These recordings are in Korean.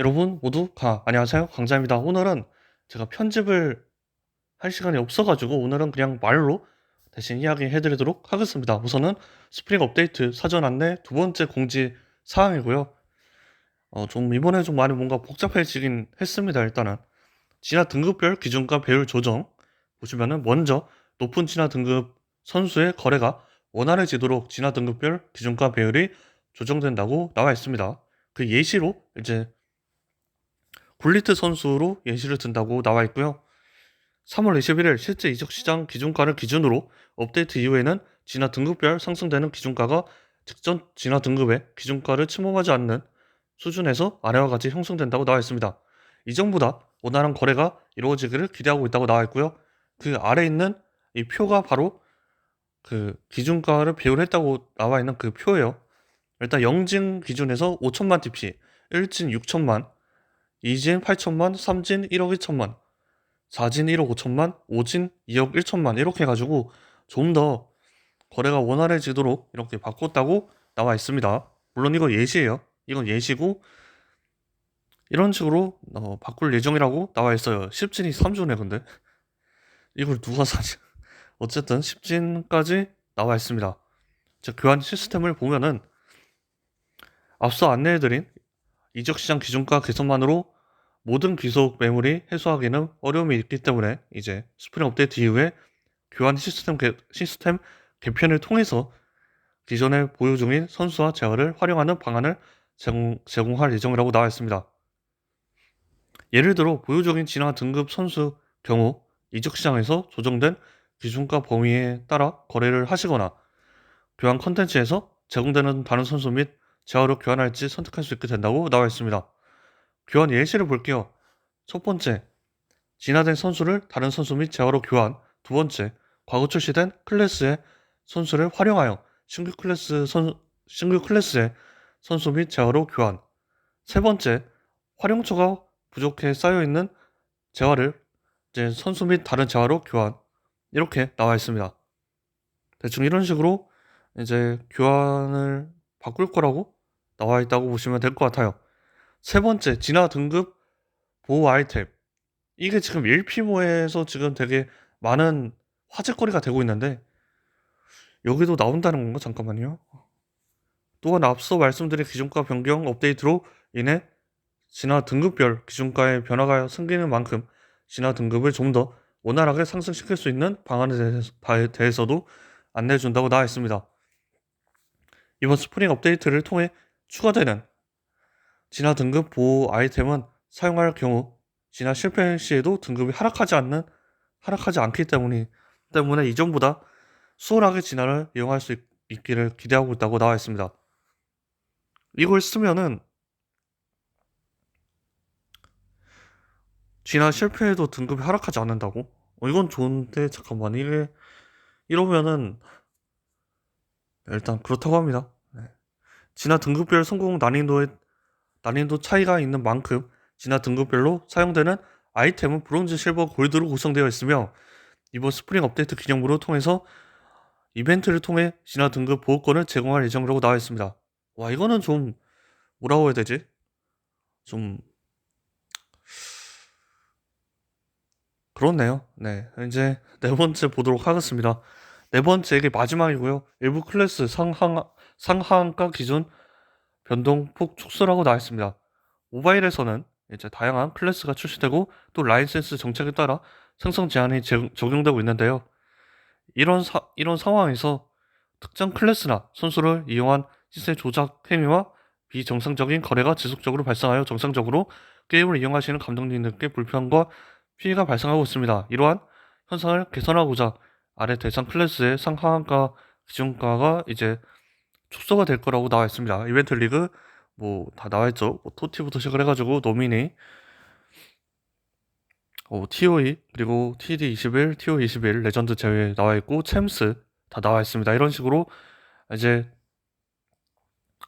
여러분 모두 가 안녕하세요. 강자입니다. 오늘은 제가 편집을 할 시간이 없어가지고 오늘은 그냥 말로 대신 이야기해 드리도록 하겠습니다. 우선은 스프링 업데이트 사전 안내 두 번째 공지 사항이고요. 어, 좀 이번에 좀 많이 뭔가 복잡해지긴 했습니다 일단은. 진화 등급별 기준과 배율 조정. 보시면은 먼저 높은 진화 등급 선수의 거래가 원활해지도록 진화 등급별 기준과 배율이 조정된다고 나와 있습니다. 그 예시로 이제 굴리트 선수로 예시를 든다고 나와 있고요. 3월 21일 실제 이적 시장 기준가를 기준으로 업데이트 이후에는 진화 등급별 상승되는 기준가가 직전 진화 등급의 기준가를 침범하지 않는 수준에서 아래와 같이 형성된다고 나와 있습니다. 이전보다 원활한 거래가 이루어지기를 기대하고 있다고 나와 있고요. 그 아래 있는 이 표가 바로 그 기준가를 배열했다고 나와 있는 그 표예요. 일단 영진 기준에서 5천만 TP, 1진 6천만, 2진 8천만, 3진 1억 2천만, 4진 1억 5천만, 5진 2억 1천만 이렇게 해가지고 좀 더 거래가 원활해지도록 이렇게 바꿨다고 나와 있습니다. 물론 이거 예시예요. 이건 예시고 이런 식으로 어, 바꿀 예정이라고 나와 있어요. 10진이 3주네 근데 이걸 누가 사지? 어쨌든 10진까지 나와 있습니다. 자, 교환 시스템을 보면은 앞서 안내해드린 이적시장 기준가 개선만으로 모든 귀속 매물이 해소하기는 어려움이 있기 때문에 이제 스프링 업데이트 이후에 교환 시스템, 개, 시스템 개편을 통해서 기존에 보유 중인 선수와 재화를 활용하는 방안을 제공, 제공할 예정이라고 나와 있습니다. 예를 들어 보유 중인 진화 등급 선수 경우 이적 시장에서 조정된 기준가 범위에 따라 거래를 하시거나 교환 컨텐츠에서 제공되는 다른 선수 및 재화로 교환할지 선택할 수 있게 된다고 나와 있습니다. 교환 예시를 볼게요. 첫 번째, 진화된 선수를 다른 선수 및 재화로 교환. 두 번째, 과거 출시된 클래스의 선수를 활용하여 신규 클래스 선 신규 클래스의 선수 및 재화로 교환. 세 번째, 활용처가 부족해 쌓여 있는 재화를 이제 선수 및 다른 재화로 교환. 이렇게 나와 있습니다. 대충 이런 식으로 이제 교환을 바꿀 거라고 나와 있다고 보시면 될 것 같아요. 세 번째, 진화 등급 보호 아이템. 이게 지금 1피모에서 지금 되게 많은 화제거리가 되고 있는데, 여기도 나온다는 건가? 잠깐만요. 또한 앞서 말씀드린 기준가 변경 업데이트로 인해 진화 등급별 기준가의 변화가 생기는 만큼 진화 등급을 좀 더 원활하게 상승시킬 수 있는 방안에 대해서, 도 안내해 준다고 나와 있습니다. 이번 스프링 업데이트를 통해 추가되는 진화 등급 보호 아이템은 사용할 경우 진화 실패 시에도 등급이 하락하지 않는 하락하지 않기 때문에 때문에 이전보다 수월하게 진화를 이용할 수 있, 기를 기대하고 있다고 나와 있습니다. 이걸 쓰면은 진화 실패에도 등급이 하락하지 않는다고? 어, 이건 좋은데 잠깐만 이게 이러면은 일단 그렇다고 합니다. 네. 진화 등급별 성공 난이도의 난이도 차이가 있는 만큼 진화 등급별로 사용되는 아이템은 브론즈, 실버, 골드로 구성되어 있으며 이번 스프링 업데이트 기념으로 통해서 이벤트를 통해 진화 등급 보호권을 제공할 예정이라고 나와 있습니다. 와 이거는 좀 뭐라고 해야 되지? 좀 그렇네요. 네 이제 네 번째 보도록 하겠습니다. 네 번째 이게 마지막이고요. 일부 클래스 상하, 상하한가 기준 변동폭 축소라고 나와 있습니다. 모바일에서는 이제 다양한 클래스가 출시되고 또 라이센스 정책에 따라 생성 제한이 제, 적용되고 있는데요. 이런 사, 이런 상황에서 특정 클래스나 선수를 이용한 시세 조작 행위와 비정상적인 거래가 지속적으로 발생하여 정상적으로 게임을 이용하시는 감독님들께 불편과 피해가 발생하고 있습니다. 이러한 현상을 개선하고자 아래 대상 클래스의 상하한가 기준가가 이제 축소가 될 거라고 나와 있습니다. 이벤트 리그 뭐 다 나와 있죠. 뭐 토티부터 시작을 해가지고 노미니, 어, TOE 그리고 TD21, TO21 레전드 제외 나와 있고 챔스 다 나와 있습니다. 이런 식으로 이제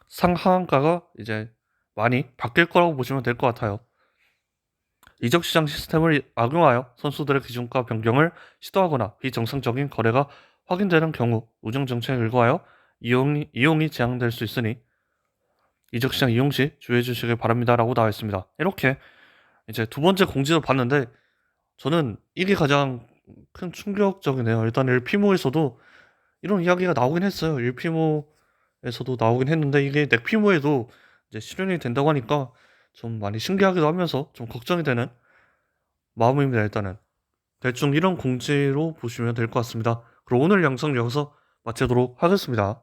상하한가가 이제 많이 바뀔 거라고 보시면 될 것 같아요. 이적 시장 시스템을 악용하여 선수들의 기준가 변경을 시도하거나 비정상적인 거래가 확인되는 경우 우정 정책을 일거하여 이용이, 이용이 제한될 수 있으니 이적시장 이용 시 주의해 주시길 바랍니다라고 나와 있습니다. 이렇게 이제 두 번째 공지를 봤는데 저는 이게 가장 큰 충격적이네요. 일단 일피모에서도 이런 이야기가 나오긴 했어요. 일피모에서도 나오긴 했는데 이게 넥피모에도 이제 실현이 된다고 하니까 좀 많이 신기하기도 하면서 좀 걱정이 되는 마음입니다. 일단은 대충 이런 공지로 보시면 될 것 같습니다. 그럼 오늘 영상 여기서 마치도록 하겠습니다.